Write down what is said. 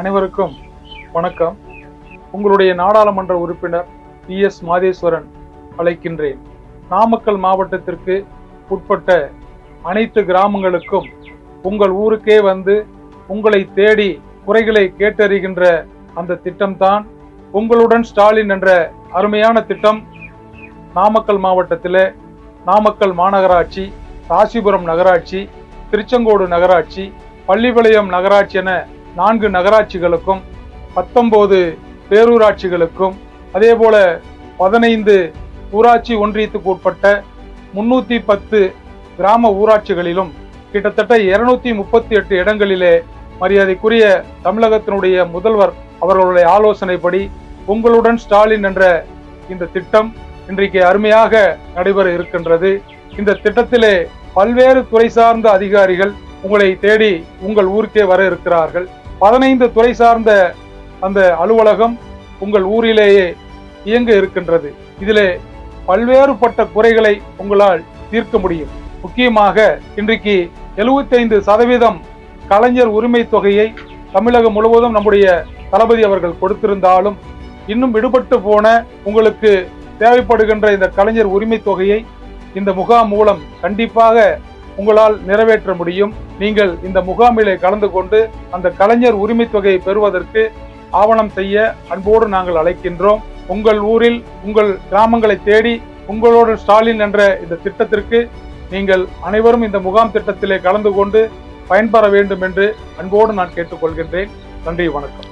அனைவருக்கும் வணக்கம். உங்களுடைய நாடாளுமன்ற உறுப்பினர் பி எஸ் மாதேஸ்வரன் அழைக்கின்றேன். நாமக்கல் மாவட்டத்திற்கு உட்பட்ட அனைத்து கிராமங்களுக்கும் உங்கள் ஊருக்கே வந்து உங்களை தேடி குறைகளை கேட்டறிகின்ற அந்த திட்டம்தான் உங்களுடன் ஸ்டாலின் என்ற அருமையான திட்டம். நாமக்கல் மாவட்டத்தில் நாமக்கல் மாநகராட்சி ராசிபுரம் நகராட்சி திருச்செங்கோடு நகராட்சி பள்ளிப்பாளையம் நகராட்சி என நான்கு நகராட்சிகளுக்கும் பத்தொன்பது பேரூராட்சிகளுக்கும் அதேபோல பதினைந்து ஊராட்சி ஒன்றியத்துக்கு உட்பட்ட முன்னூற்றி பத்து கிராம ஊராட்சிகளிலும் கிட்டத்தட்ட இருநூத்தி முப்பத்தி எட்டு இடங்களிலே மரியாதைக்குரிய தமிழகத்தினுடைய முதல்வர் அவர்களுடைய ஆலோசனைப்படி உங்களுடன் ஸ்டாலின் என்ற இந்த திட்டம் இன்றைக்கு அருமையாக நடைபெற இருக்கின்றது. இந்த திட்டத்திலே பல்வேறு துறை சார்ந்த அதிகாரிகள் உங்களை தேடி உங்கள் ஊருக்கே வர இருக்கிறார்கள். பதினைந்து துறை சார்ந்த அந்த அலுவலகம் உங்கள் ஊரிலேயே இயங்க இருக்கின்றது. இதிலே பல்வேறுபட்ட குறைகளை உங்களால் தீர்க்க முடியும். முக்கியமாக இன்றைக்கு 75% சதவீதம் கலைஞர் உரிமை தொகையை தமிழகம் முழுவதும் நம்முடைய தளபதி அவர்கள் கொடுத்திருந்தாலும் இன்னும் விடுபட்டு போன உங்களுக்கு தேவைப்படுகின்ற இந்த கலைஞர் உரிமை தொகையை இந்த முகாம் மூலம் கண்டிப்பாக உங்களால் நிறைவேற்ற முடியும். நீங்கள் இந்த முகாமிலே கலந்து கொண்டு அந்த கலைஞர் உரிமை தொகையை பெறுவதற்கு ஆவணம் செய்ய அன்போடு நாங்கள் அழைக்கின்றோம். உங்கள் ஊரில் உங்கள் கிராமங்களை தேடி உங்களோடு ஸ்டாலின் என்ற இந்த திட்டத்திற்கு நீங்கள் அனைவரும் இந்த முகாம் திட்டத்திலே கலந்து கொண்டு பயன்பெற வேண்டும் என்று அன்போடு நான் கேட்டுக்கொள்கின்றேன். நன்றி வணக்கம்.